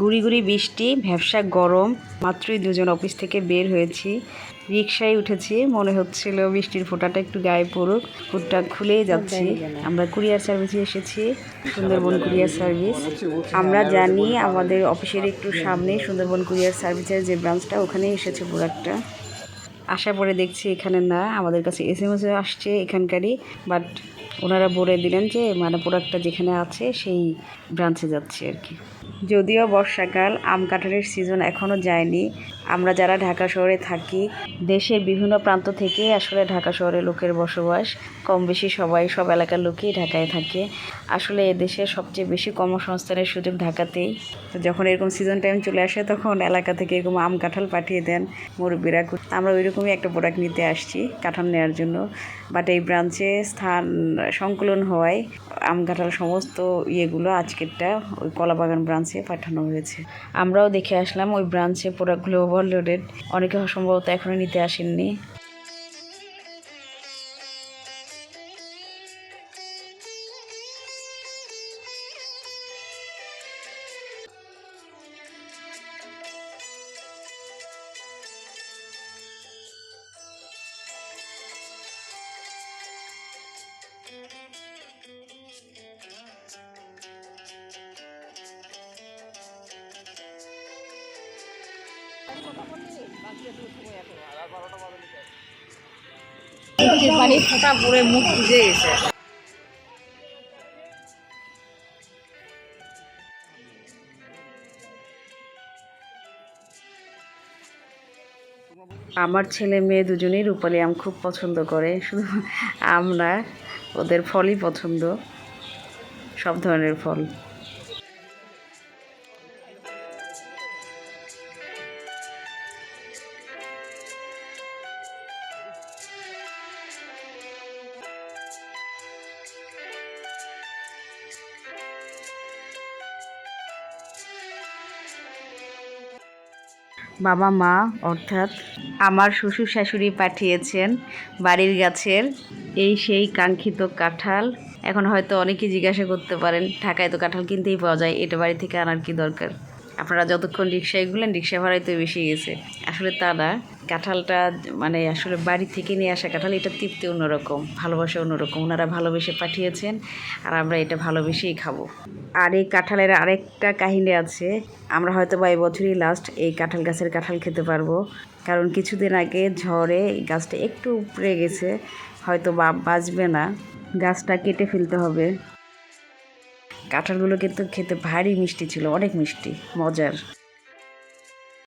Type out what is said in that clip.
গুড়ি গুড়ি বৃষ্টি, ভ্যাবসা গরম, মাত্রই দুজন অফিস থেকে বের হয়েছি। রিক্সায় উঠেছি, মনে হচ্ছিল বৃষ্টির ফোঁটাটা একটু গায়ে পড়ুক, ফুটটা খুলেই যাচ্ছি। আমরা কুরিয়ার সার্ভিসে এসেছি, সুন্দরবন কুরিয়ার সার্ভিস। আমরা জানি আমাদের অফিসের একটু সামনে সুন্দরবন কুরিয়ার সার্ভিসের যে ব্রাঞ্চটা ওখানেই এসেছে প্রোডাক্টটা আসার পরে দেখছি এখানে না, আমাদের কাছে এস এম এস আসছে এখানকারই বাট ওনারা বলে দিলেন যে মানে প্রোডাক্টটা যেখানে আছে সেই ব্রাঞ্চে যাচ্ছে আর কি। যদিও বর্ষাকাল, আম কাঁঠালের সিজন এখনও যায়নি, আমরা যারা ঢাকা শহরে থাকি, দেশের বিভিন্ন প্রান্ত থেকে আসলে ঢাকা শহরে লোকের বসবাস কম বেশি সবাই সব এলাকার লোকই ঢাকায় থাকে। আসলে এদেশে সবচেয়ে বেশি কর্মসংস্থানের সুযোগ ঢাকাতেই। তো যখন এরকম সিজন টাইম চলে আসে, তখন এলাকা থেকে এরকম আম কাঁঠাল পাঠিয়ে দেন মুরব্বীরা। আমরা ওইরকমই একটা প্রোডাক্ট নিতে আসছি, কাঁঠাল নেওয়ার জন্য। বাট এই ব্রাঞ্চে স্থান সংকলন হওয়ায় আম, কাঁঠাল সমস্ত ইয়েগুলো আজকেরটা ওই কলাবাগান ব্রাঞ্চে পাঠানো হয়েছে। আমরাও দেখে আসলাম ওই ব্রাঞ্চে প্রোডাক্টগুলো ওভারলোডেড অনেকে সম্ভবত এখনও নিতে আসেননি। পানি ফোটা পরে মুখ ভিজে গেছে আমার ছেলে মেয়ে দুজনেই রূপালি আম খুব পছন্দ করে, শুধু আমরা, ওদের ফলই পছন্দ, সব ধরনের ফল। বাবা মা, অর্থাৎ আমার শ্বশুর শাশুড়ি পাঠিয়েছেন বাড়ির গাছের এই সেই কাঙ্ক্ষিত কাঁঠাল। এখন হয়তো অনেকেই জিজ্ঞাসা করতে পারেন, ঢাকায় তো কাঁঠাল কিনতেই পাওয়া যায়, এটা বাড়ি থেকে আনার কি দরকার? আপনারা যতক্ষণ রিক্সায় ঘুরলেন, রিক্সা ভাড়াই তো বেশি গেছে। আসলে তা না। কাঁঠালটা মানে আসলে বাড়ি থেকে নিয়ে আসা কাঁঠাল, এটা তৃপ্তি অন্যরকম, ভালোবাসা অন্যরকম। ওনারা ভালোবেসে পাঠিয়েছেন আর আমরা এটা ভালোবেসেই খাব। আর এই কাঁঠালের আরেকটা কাহিনী আছে, আমরা হয়তো বা বছরই লাস্ট এই কাঁঠাল গাছের কাঁঠাল খেতে পারব। কারণ কিছুদিন আগে ঝড়ে এই গাছটা একটু উপড়ে গেছে, হয়তো বা বাঁচবে না। গাছটা কেটে ফেলতে হবে। কাঁঠালগুলো কিন্তু খেতে ভারী মিষ্টি ছিল, অনেক মিষ্টি, মজার।